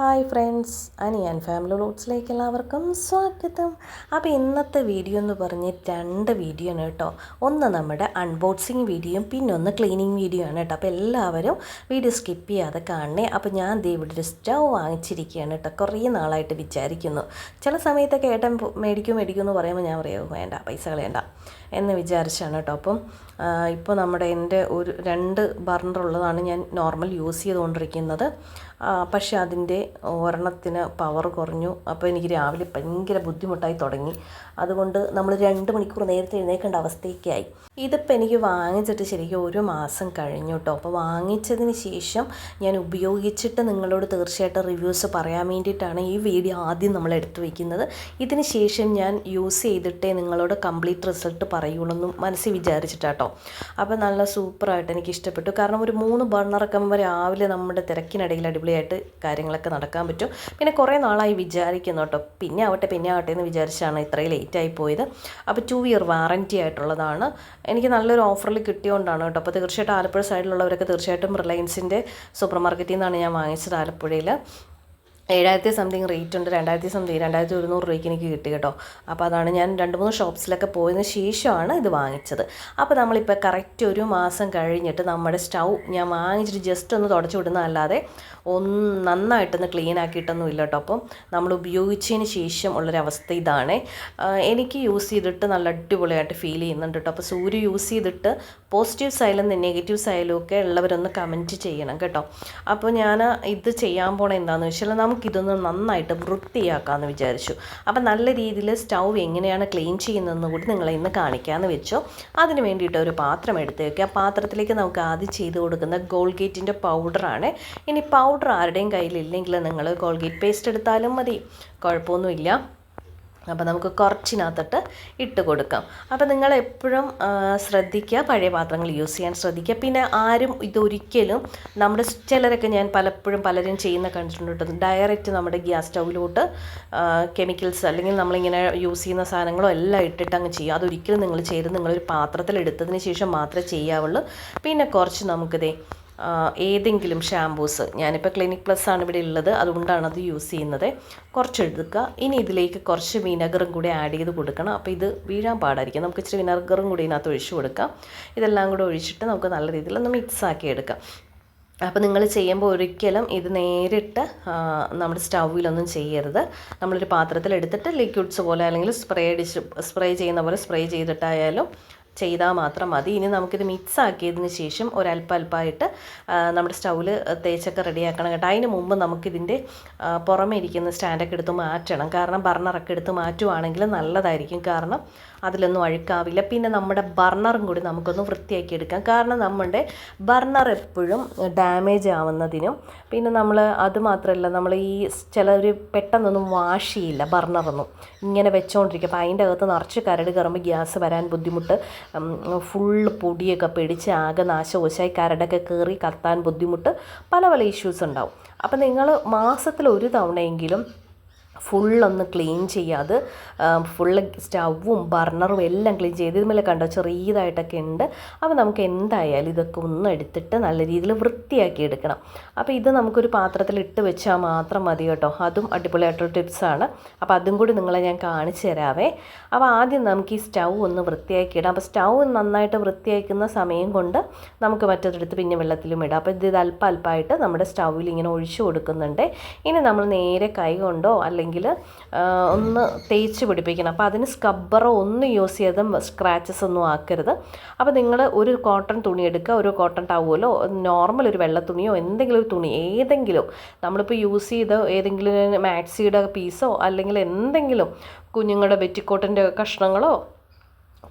Hi friends Ani Aniyan family റൂട്ട്സിലേക്ക് എല്ലാവർക്കും സ്വാഗതം. അപ്പോൾ ഇന്നത്തെ വീഡിയോ എന്ന് പറഞ്ഞ് രണ്ട് വീഡിയോ ആണ് കേട്ടോ. ഒന്ന് നമ്മുടെ അൺബോക്സിങ് വീഡിയോയും പിന്നെ ഒന്ന് ക്ലീനിങ് വീഡിയോ ആണ് കേട്ടോ. അപ്പോൾ എല്ലാവരും വീഡിയോ സ്കിപ്പ് ചെയ്യാതെ കാണണേ. അപ്പോൾ ഞാൻ ദേ ഇവിടെ ഒരു സ്റ്റൗ വാങ്ങിച്ചിരിക്കുകയാണ് കേട്ടോ. കുറേ നാളായിട്ട് വിചാരിക്കുന്നു. ചില സമയത്തൊക്കെ ഏട്ടൻ മേടിക്കും മേടിക്കും എന്ന് പറയുമ്പോൾ ഞാൻ പറയാം വേണ്ട പൈസ കളയണ്ട എന്ന് വിചാരിച്ചാണ് കേട്ടോ. അപ്പം ഇപ്പോൾ നമ്മുടെ എന്റെ ഒരു രണ്ട് ബർണർ ഉള്ളതാണ് ഞാൻ നോർമൽ യൂസ് ചെയ്തുകൊണ്ടിരിക്കുന്നത്. പക്ഷേ അതിന്റെ ഒരെണ്ണത്തിന് പവർ കുറഞ്ഞു. അപ്പോൾ എനിക്ക് രാവിലെ ഭയങ്കര ബുദ്ധിമുട്ടായി തുടങ്ങി. അതുകൊണ്ട് നമ്മൾ രണ്ട് മണിക്കൂർ നേരത്തെ എഴുന്നേക്കേണ്ട അവസ്ഥയൊക്കെയായി. ഇതിപ്പോൾ എനിക്ക് വാങ്ങിച്ചിട്ട് ശരിക്കും ഒരു മാസം കഴിഞ്ഞു കേട്ടോ. അപ്പോൾ വാങ്ങിച്ചതിന് ശേഷം ഞാൻ ഉപയോഗിച്ചിട്ട് നിങ്ങളോട് തീർച്ചയായിട്ടും റിവ്യൂസ് പറയാൻ വേണ്ടിയിട്ടാണ് ഈ വീഡിയോ ആദ്യം നമ്മൾ എടുത്തു വയ്ക്കുന്നത് ഇതിന് ശേഷം ഞാൻ യൂസ് ചെയ്തിട്ടേ നിങ്ങളോട് കംപ്ലീറ്റ് റിസൾട്ട് പറയുള്ളൂ എന്നും മനസ്സിൽ വിചാരിച്ചിട്ടാട്ടോ അപ്പോൾ നല്ല സൂപ്പറായിട്ട് എനിക്ക് ഇഷ്ടപ്പെട്ടു. കാരണം ഒരു മൂന്ന് ബർണറൊക്കെ രാവിലെ നമ്മുടെ തിരക്കിനിടയിൽ അടിപൊളിയായിട്ട് കാര്യങ്ങളൊക്കെ നടക്കാൻ പറ്റും. പിന്നെ കുറേ നാളായി വിചാരിക്കുന്നു കേട്ടോ. പിന്നെ ആവട്ടെ പിന്നെ ആവട്ടെ എന്ന് വിചാരിച്ചാണ് ഇത്രയും ലേറ്റായി പോയത്. അപ്പോൾ ടു ഇയർ വാറന്റി ആയിട്ടുള്ളതാണ്. എനിക്ക് നല്ലൊരു ഓഫറിൽ കിട്ടിയോണ്ടാണ് കേട്ടോ. അപ്പോൾ തീർച്ചയായിട്ടും ആലപ്പുഴ സൈഡിലുള്ളവരൊക്കെ തീർച്ചയായിട്ടും റിലയൻസിന്റെ സൂപ്പർ മാർക്കറ്റിൽ നിന്നാണ് ഞാൻ വാങ്ങിച്ചത് ആലപ്പുഴയിൽ ഏഴായിരത്തി സംതിങ് റേറ്റ് ഉണ്ട്. രണ്ടായിരത്തി സംതിങ് രണ്ടായിരത്തി ഒരുന്നൂറ് രൂപയ്ക്ക് എനിക്ക് കിട്ടി കേട്ടോ. അപ്പോൾ അതാണ് ഞാൻ രണ്ട് മൂന്ന് ഷോപ്സിലൊക്കെ പോയതിന് ശേഷമാണ് ഇത് വാങ്ങിച്ചത്. അപ്പോൾ നമ്മളിപ്പോൾ കറക്റ്റ് ഒരു മാസം കഴിഞ്ഞിട്ട് നമ്മുടെ സ്റ്റൗ ഞാൻ വാങ്ങിച്ചിട്ട് ജസ്റ്റ് ഒന്ന് തുടച്ചു വിടുന്നതല്ലാതെ ഒന്ന് നന്നായിട്ടൊന്ന് ക്ലീൻ ആക്കിയിട്ടൊന്നും ഇല്ല കേട്ടോ. അപ്പം നമ്മൾ ഉപയോഗിച്ചതിന് ശേഷം ഉള്ളൊരവസ്ഥ ഇതാണ്. എനിക്ക് യൂസ് ചെയ്തിട്ട് നല്ല അടിപൊളിയായിട്ട് ഫീൽ ചെയ്യുന്നുണ്ട് കേട്ടോ. അപ്പോൾ സൂര്യ യൂസ് ചെയ്തിട്ട് പോസിറ്റീവ് സൈലും നെഗറ്റീവ് സൈലും ഒക്കെ ഉള്ളവരൊന്ന് കമന്റ് ചെയ്യണം കേട്ടോ. അപ്പോൾ ഞാൻ ഇത് ചെയ്യാൻ പോണ എന്താണെന്ന് വെച്ചാൽ നമുക്കിതൊന്ന് നന്നായിട്ട് വൃത്തിയാക്കാമെന്ന് വിചാരിച്ചു. അപ്പം നല്ല രീതിയിൽ സ്റ്റൗ എങ്ങനെയാണ് ക്ലീൻ ചെയ്യുന്നതെന്ന് കൂടി നിങ്ങളെ ഇന്ന് കാണിക്കാമെന്ന് വെച്ചു. അതിന് വേണ്ടിയിട്ട് ഒരു പാത്രം എടുത്ത് വയ്ക്കുക ആ പാത്രത്തിലേക്ക് നമുക്ക് ആദ്യം ചെയ്ത് കൊടുക്കുന്ന ഗോൾഗേറ്റിന്റെ പൗഡറാണ് ഇനി പൗഡർ ആരുടെയും കയ്യിലില്ലെങ്കിൽ നിങ്ങൾ ഗോൾഗേറ്റ് പേസ്റ്റ് എടുത്താലും മതി. കുഴപ്പമൊന്നുമില്ല. അപ്പോൾ നമുക്ക് കുറച്ചിനകത്തിട്ട് ഇട്ട് കൊടുക്കാം. അപ്പോൾ നിങ്ങൾ എപ്പോഴും ശ്രദ്ധിക്കുക പഴയ പാത്രങ്ങൾ യൂസ് ചെയ്യാൻ ശ്രദ്ധിക്കുക. പിന്നെ ആരും ഇതൊരിക്കലും നമ്മുടെ ചിലരൊക്കെ ഞാൻ പലപ്പോഴും പലരും ചെയ്യുന്ന കണ്ടിട്ടുണ്ട് ഡയറക്റ്റ് നമ്മുടെ ഗ്യാസ് സ്റ്റൗവിലോട്ട് കെമിക്കൽസ് അല്ലെങ്കിൽ നമ്മളിങ്ങനെ യൂസ് ചെയ്യുന്ന സാധനങ്ങളോ എല്ലാം ഇട്ടിട്ട് അങ്ങ് ചെയ്യുക. അതൊരിക്കലും നിങ്ങൾ ചെയ്ത് നിങ്ങളൊരു പാത്രത്തിൽ എടുത്തതിന് ശേഷം മാത്രമേ ചെയ്യാവുള്ളൂ. പിന്നെ കുറച്ച് നമുക്കിതേ ഏതെങ്കിലും ഷാമ്പൂസ് ഞാനിപ്പോൾ ക്ലിനിക് പ്ലസ് ആണ് ഇവിടെ ഉള്ളത്. അതുകൊണ്ടാണ് അത് യൂസ് ചെയ്യുന്നത്. കുറച്ചെടുക്കുക. ഇനി ഇതിലേക്ക് കുറച്ച് വിനഗറും കൂടി ആഡ് ചെയ്ത് കൊടുക്കണം. അപ്പോൾ ഇത് വീഴാൻ പാടായിരിക്കും. നമുക്ക് ഇച്ചിരി വിനഗറും കൂടി ഇതിനകത്ത് ഒഴിച്ചു കൊടുക്കാം. ഇതെല്ലാം കൂടി ഒഴിച്ചിട്ട് നമുക്ക് നല്ല രീതിയിൽ ഒന്ന് മിക്സ് ആക്കി എടുക്കാം. അപ്പോൾ നിങ്ങൾ ചെയ്യുമ്പോൾ ഒരിക്കലും ഇത് നേരിട്ട് നമ്മുടെ സ്റ്റൗവിലൊന്നും ചെയ്യരുത്. നമ്മളൊരു പാത്രത്തിൽ എടുത്തിട്ട് ലിക്വിഡ്സ് പോലെ അല്ലെങ്കിൽ സ്പ്രേ അടിച്ച് സ്പ്രേ ചെയ്യുന്ന പോലെ സ്പ്രേ ചെയ്തിട്ടായാലും ചെയ്താൽ മാത്രം മതി. ഇനി നമുക്കിത് മിക്സ് ആക്കിയതിന് ശേഷം ഒരല്പം നമ്മുടെ സ്റ്റൗവിൽ തേച്ചൊക്കെ റെഡിയാക്കണം കേട്ടോ. അതിന് മുമ്പ് നമുക്കിതിന്റെ പുറമേ ഇരിക്കുന്ന സ്റ്റാൻഡൊക്കെ എടുത്ത് മാറ്റണം. കാരണം ബർണറൊക്കെ എടുത്ത് മാറ്റുവാണെങ്കിൽ നല്ലതായിരിക്കും. കാരണം അതിലൊന്നും അഴുക്കാവില്ല. പിന്നെ നമ്മുടെ ബർണറും കൂടി നമുക്കൊന്ന് വൃത്തിയാക്കി എടുക്കാം. കാരണം നമ്മുടെ ബർണർ എപ്പോഴും ഡാമേജ് ആവുന്നതിനും പിന്നെ നമ്മൾ അത് മാത്രമല്ല നമ്മൾ ഈ ചിലർ പെട്ടെന്നൊന്നും വാഷ് ചെയ്യില്ല ബർണറൊന്നും. ഇങ്ങനെ വെച്ചുകൊണ്ടിരിക്കും അപ്പോൾ അതിന്റെ അകത്ത് നിറച്ച് കരട് കയറുമ്പോൾ ഗ്യാസ് വരാൻ ബുദ്ധിമുട്ട്. ഫുള്ള് പൊടിയൊക്കെ പിടിച്ച് ആകെ നാശകോശമായി കരടൊക്കെ കയറി കത്താൻ ബുദ്ധിമുട്ട്. പല പല ഇഷ്യൂസ് ഉണ്ടാവും. അപ്പോൾ നിങ്ങൾ മാസത്തിൽ ഒരു തവണയെങ്കിലും ഫുള്ളൊന്ന് ക്ലീൻ ചെയ്യാതെ ഫുള്ള് സ്റ്റവും ബർണറും എല്ലാം ക്ലീൻ ചെയ്ത് ഇതുമല്ല കണ്ടോ ചെറിയതായിട്ടൊക്കെ ഉണ്ട്. അപ്പോൾ നമുക്ക് എന്തായാലും ഇതൊക്കെ ഒന്ന് എടുത്തിട്ട് നല്ല രീതിയിൽ വൃത്തിയാക്കി എടുക്കണം. അപ്പോൾ ഇത് നമുക്കൊരു പാത്രത്തിൽ ഇട്ട് വെച്ചാൽ മാത്രം മതി കേട്ടോ. അതും അടിപൊളിയായിട്ടൊരു ടിപ്സാണ് അപ്പോൾ അതും കൂടി നിങ്ങളെ ഞാൻ കാണിച്ചു തരാവേ. അപ്പോൾ ആദ്യം നമുക്ക് ഈ സ്റ്റൗ ഒന്ന് വൃത്തിയാക്കി ഇടാം. അപ്പോൾ സ്റ്റൗ നന്നായിട്ട് വൃത്തിയാക്കുന്ന സമയം കൊണ്ട് നമുക്ക് മറ്റൊരിടത്ത് പിന്നെ വെള്ളത്തിലും ഇടാം. അപ്പോൾ ഇത് അല്പ അല്പമായിട്ട് നമ്മുടെ സ്റ്റൗവിൽ ഇങ്ങനെ ഒഴിച്ചു കൊടുക്കുന്നുണ്ട്. ഇനി നമ്മൾ നേരെ കൈ കൊണ്ടോ അല്ലെങ്കിൽ ഒന്ന് തേച്ച് പിടിപ്പിക്കണം. അപ്പോൾ അതിന് സ്ക്രബ്ബറോ ഒന്നും യൂസ് ചെയ്ത് സ്ക്രാച്ചസ് ഒന്നും ആക്കരുത്. അപ്പോൾ നിങ്ങൾ ഒരു കോട്ടൺ തുണി എടുക്കുക ഒരു കോട്ടൺ ടവലോ നോർമൽ ഒരു വെള്ള തുണിയോ എന്തെങ്കിലും ഒരു തുണി ഏതെങ്കിലും നമ്മളിപ്പോൾ യൂസ് ചെയ്ത ഏതെങ്കിലും മാക്സിയുടെ പീസോ അല്ലെങ്കിൽ എന്തെങ്കിലും കുഞ്ഞുങ്ങളുടെ ബെറ്റിക്കോട്ടിന്റെ കഷ്ണങ്ങളോ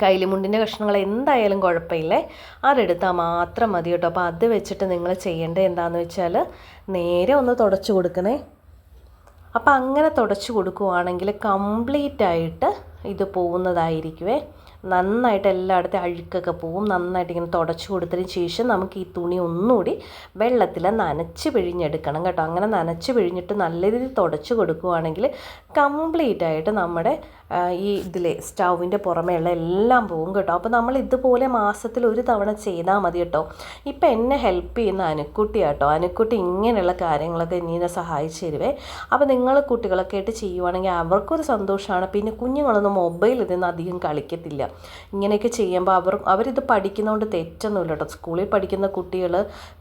കൈലിമുണ്ടിന്റെ കഷ്ണങ്ങൾ എന്തായാലും കുഴപ്പമില്ലേ. അതെടുത്താൽ മാത്രം മതി കേട്ടോ. അപ്പോൾ അത് വെച്ചിട്ട് നിങ്ങൾ ചെയ്യേണ്ടത് എന്താണെന്ന് വെച്ചാൽ നേരെ ഒന്ന് തുടച്ചു കൊടുക്കണേ. അപ്പോൾ അങ്ങനെ തുടച്ചു കൊടുക്കുവാണെങ്കിൽ കംപ്ലീറ്റ് ആയിട്ട് ഇത് പോകുന്നതായിരിക്കുമേ നന്നായിട്ട് എല്ലായിടത്തും അഴുക്കൊക്കെ പോവും നന്നായിട്ട് ഇങ്ങനെ തുടച്ചു കൊടുത്തതിന് ശേഷം നമുക്ക് ഈ തുണി ഒന്നുകൂടി വെള്ളത്തിൽ നനച്ച് പിഴിഞ്ഞെടുക്കണം കേട്ടോ. അങ്ങനെ നനച്ച് പിഴിഞ്ഞിട്ട് നല്ല രീതിയിൽ തുടച്ചു കൊടുക്കുകയാണെങ്കിൽ കംപ്ലീറ്റ് ആയിട്ട് നമ്മുടെ ഈ ഇതിലെ സ്റ്റൗവിന്റെ പുറമെയുള്ള എല്ലാം പോകും കേട്ടോ. അപ്പോൾ നമ്മൾ ഇതുപോലെ മാസത്തിൽ ഒരു തവണ ചെയ്താൽ മതി കേട്ടോ. ഇപ്പം എന്നെ ഹെൽപ്പ് ചെയ്യുന്ന അനുക്കുട്ടി കേട്ടോ അനുക്കുട്ടി ഇങ്ങനെയുള്ള കാര്യങ്ങളൊക്കെ എന്നെ സഹായിച്ചു തരുവേ. അപ്പോൾ നിങ്ങൾ കുട്ടികളൊക്കെ ആയിട്ട് ചെയ്യുവാണെങ്കിൽ അവർക്കൊരു സന്തോഷമാണ്. പിന്നെ കുഞ്ഞുങ്ങളൊന്നും മൊബൈലിൽ നിന്ന് അധികം കളിക്കത്തില്ല. ഇങ്ങനെയൊക്കെ ചെയ്യുമ്പോൾ അവർ അവരിത് പഠിക്കുന്നതുകൊണ്ട് തെറ്റൊന്നുമില്ല കേട്ടോ സ്കൂളിൽ പഠിക്കുന്ന കുട്ടികൾ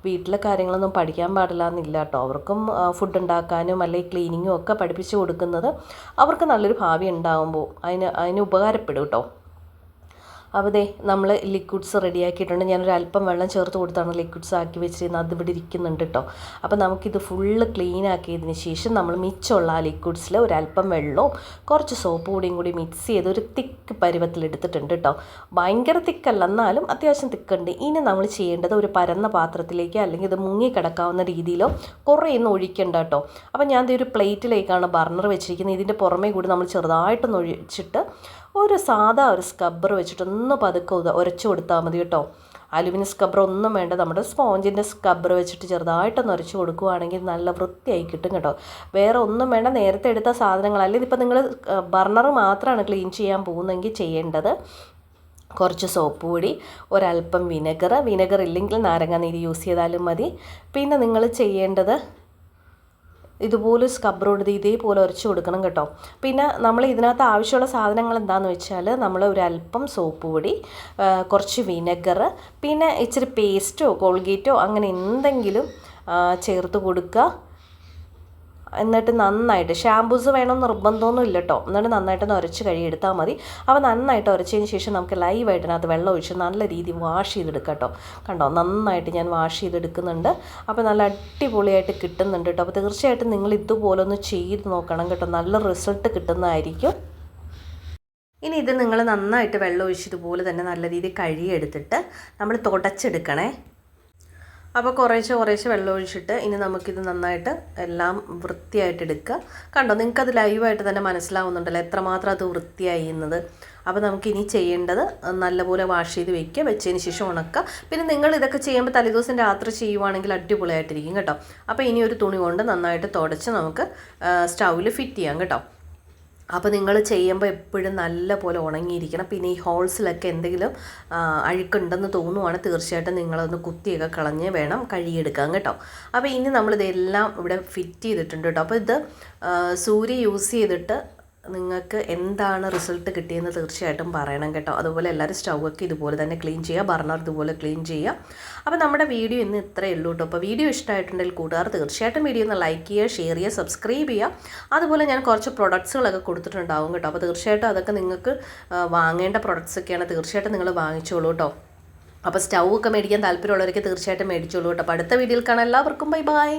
വീട്ടിലെ കാര്യങ്ങളൊന്നും പഠിക്കാൻ പാടില്ല എന്നില്ല കേട്ടോ അവർക്കും ഫുഡ് ഉണ്ടാക്കാനും അല്ലെങ്കിൽ ക്ലീനിങ്ങും ഒക്കെ പഠിപ്പിച്ചു കൊടുക്കുന്നത് അവർക്ക് നല്ലൊരു ഭാവി ഉണ്ടാകുമ്പോൾ അതിന് അതിന് ഉപകാരപ്പെടും കേട്ടോ അപ്പോൾ ദേ നമ്മൾ ലിക്വിഡ്സ് റെഡിയാക്കിയിട്ടുണ്ട് ഞാനൊരു അല്പം വെള്ളം ചേർത്ത് കൊടുത്താണ് ലിക്വിഡ്സ് ആക്കി വെച്ചിരുന്നത് അത് ഇവിടെ ഇരിക്കുന്നുണ്ട് കേട്ടോ. അപ്പോൾ നമുക്കിത് ഫുള്ള് ക്ലീൻ ആക്കിയതിന് ശേഷം നമ്മൾ മിച്ചമുള്ള ആ ലിക്വിഡ്സിൽ ഒരല്പം വെള്ളവും കുറച്ച് സോപ്പ് പൊടിയും കൂടി മിക്സ് ചെയ്ത് ഒരു തിക്ക് പരുവത്തിൽ എടുത്തിട്ടുണ്ട് കേട്ടോ. ഭയങ്കര തിക്കല്ല എന്നാലും അത്യാവശ്യം തിക്കുണ്ട് ഇനി നമ്മൾ ചെയ്യേണ്ടത് ഒരു പരന്ന പാത്രത്തിലേക്ക് അല്ലെങ്കിൽ ഇത് മുങ്ങി കിടക്കാവുന്ന രീതിയിലോ കുറേ ഒന്നും ഒഴിക്കേണ്ട കേട്ടോ. അപ്പോൾ ഞാൻ ഒരു പ്ലേറ്റിലേക്കാണ് ബർണർ വെച്ചിരിക്കുന്നത്. ഇതിന്റെ പുറമേ കൂടി നമ്മൾ ചെറുതായിട്ടൊന്ന് ഒഴിച്ചിട്ട് ഒരു സാധാ ഒരു സ്ക്രബ്ബർ വെച്ചിട്ടൊന്ന് പതുക്കെ ഉരച്ചു കൊടുത്താൽ മതി കേട്ടോ. അലുമിനിയം സ്ക്രബ്ബർ ഒന്നും വേണ്ട. നമ്മുടെ സ്പോഞ്ചിന്റെ സ്ക്രബ്ബർ വെച്ചിട്ട് ചെറുതായിട്ടൊന്ന് ഉരച്ച് കൊടുക്കുകയാണെങ്കിൽ നല്ല വൃത്തിയായി കിട്ടും കേട്ടോ. വേറെ ഒന്നും വേണ്ട. നേരത്തെ എടുത്ത സാധനങ്ങൾ അല്ലെങ്കിൽ ഇപ്പോൾ നിങ്ങൾ ബർണർ മാത്രമാണ് ക്ലീൻ ചെയ്യാൻ പോകുന്നതെങ്കിൽ ചെയ്യേണ്ടത് കുറച്ച് സോപ്പ് പൊടി ഒരല്പം വിനെഗർ. വിനെഗർ ഇല്ലെങ്കിൽ നാരങ്ങാനീര് യൂസ് ചെയ്താലും മതി. പിന്നെ നിങ്ങൾ ചെയ്യേണ്ടത് ഇതുപോലെ സ്ക്രബ്ബർ കൊടുത്ത് ഇതേപോലെ ഉരച്ച് കൊടുക്കണം കേട്ടോ. പിന്നെ നമ്മൾ ഇതിനകത്ത് ആവശ്യമുള്ള സാധനങ്ങൾ എന്താണെന്ന് വെച്ചാൽ നമ്മൾ ഒരു അല്പം സോപ്പ് പൊടി കുറച്ച് വിനെഗർ പിന്നെ ഇച്ചിരി പേസ്റ്റോ കോൾഗേറ്റോ അങ്ങനെ എന്തെങ്കിലും ചേർത്ത് കൊടുക്കുക. എന്നിട്ട് നന്നായിട്ട് ഷാംപൂസ് വേണം നിർബന്ധമൊന്നും ഇല്ല കേട്ടോ എന്നിട്ട് നന്നായിട്ട് ഉരച്ച് കഴുകിയെടുത്താൽ മതി. അപ്പോൾ നന്നായിട്ട് ഉരച്ചതിന് ശേഷം നമുക്ക് ലൈവായിട്ട് അതിനകത്ത് വെള്ളം ഒഴിച്ച് നല്ല രീതിയിൽ വാഷ് ചെയ്തെടുക്കാം കേട്ടോ കണ്ടോ? നന്നായിട്ട് ഞാൻ വാഷ് ചെയ്തെടുക്കുന്നുണ്ട്. അപ്പോൾ നല്ല അടിപൊളിയായിട്ട് കിട്ടുന്നുണ്ട് കേട്ടോ അപ്പോൾ തീർച്ചയായിട്ടും നിങ്ങൾ ഇതുപോലെ ഒന്ന് ചെയ്ത് നോക്കണം കേട്ടോ. നല്ല റിസൾട്ട് കിട്ടുന്നതായിരിക്കും. ഇനി ഇത് നിങ്ങൾ നന്നായിട്ട് വെള്ളം ഒഴിച്ച് ഇതുപോലെ തന്നെ നല്ല രീതിയിൽ കഴുകിയെടുത്തിട്ട് നമ്മൾ തുടച്ചെടുക്കണേ. അപ്പോൾ കുറേശ്ശെ കുറേശ്ശെ വെള്ളം ഒഴിച്ചിട്ട് ഇനി നമുക്കിത് നന്നായിട്ട് എല്ലാം വൃത്തിയായിട്ട് എടുക്കുക. കണ്ടോ നിങ്ങൾക്ക് അത് ലൈവായിട്ട് തന്നെ മനസ്സിലാവുന്നുണ്ടല്ലോ എത്രമാത്രം അത് വൃത്തിയായി എന്നത്. അപ്പോൾ നമുക്കിനി ചെയ്യേണ്ടത് നല്ലപോലെ വാഷ് ചെയ്ത് വെക്കുക വെച്ചതിന് ശേഷം ഉണക്കുക. പിന്നെ നിങ്ങൾ ഇതൊക്കെ ചെയ്യുമ്പോൾ തലേദിവസം രാത്രി ചെയ്യുവാണെങ്കിൽ അടിപൊളിയായിട്ടിരിക്കും കേട്ടോ. അപ്പോൾ ഇനി ഒരു തുണി കൊണ്ട് നന്നായിട്ട് തുടച്ച് നമുക്ക് സ്റ്റൗവിൽ ഫിറ്റ് ചെയ്യാം കേട്ടോ. അപ്പോൾ നിങ്ങൾ ചെയ്യുമ്പോൾ എപ്പോഴും നല്ല പോലെ ഉണങ്ങിയിരിക്കണം. പിന്നെ ഈ ഹോൾസിലൊക്കെ എന്തെങ്കിലും അഴുക്കുണ്ടെന്ന് തോന്നുവാണ് തീർച്ചയായിട്ടും നിങ്ങളൊന്ന് കുത്തിയൊക്കെ കളഞ്ഞ് വേണം കഴുകിയെടുക്കാൻ കേട്ടോ. അപ്പോൾ ഇനി നമ്മളിതെല്ലാം ഇവിടെ ഫിറ്റ് ചെയ്തിട്ടുണ്ട് കേട്ടോ. അപ്പോൾ ഇത് സൂര്യ യൂസ് ചെയ്തിട്ട് നിങ്ങൾക്ക് എന്താണ് റിസൾട്ട് കിട്ടിയെന്ന് തീർച്ചയായിട്ടും പറയണം കേട്ടോ. അതുപോലെ എല്ലാവരും സ്റ്റൗവൊക്കെ ഇതുപോലെ തന്നെ ക്ലീൻ ചെയ്യുക ബർണർ ഇതുപോലെ ക്ലീൻ ചെയ്യുക. അപ്പോൾ നമ്മുടെ വീഡിയോ ഇന്ന് ഇത്രയേ ഉള്ളൂ കേട്ടോ. അപ്പോൾ വീഡിയോ ഇഷ്ടമായിട്ടുണ്ടെങ്കിൽ കൂട്ടുകാർ തീർച്ചയായിട്ടും വീഡിയോ ഒന്ന് ലൈക്ക് ചെയ്യുക ഷെയർ ചെയ്യുക സബ്സ്ക്രൈബ് ചെയ്യുക. അതുപോലെ ഞാൻ കുറച്ച് പ്രൊഡക്ട്സുകളൊക്കെ കൊടുത്തിട്ടുണ്ടാവും കേട്ടോ. അപ്പോൾ തീർച്ചയായിട്ടും അതൊക്കെ നിങ്ങൾക്ക് വാങ്ങേണ്ട പ്രൊഡക്ട്സ് ഒക്കെയാണ് തീർച്ചയായിട്ടും നിങ്ങൾ വാങ്ങിച്ചോളൂ കേട്ടോ. അപ്പോൾ സ്റ്റൗ ഒക്കെ മേടിക്കാൻ താല്പര്യമുള്ളവർക്ക് തീർച്ചയായിട്ടും മേടിച്ചോളൂ കേട്ടോ. അപ്പോൾ അടുത്ത വീഡിയോയിൽ കാണാം. എല്ലാവർക്കും ബൈ ബൈ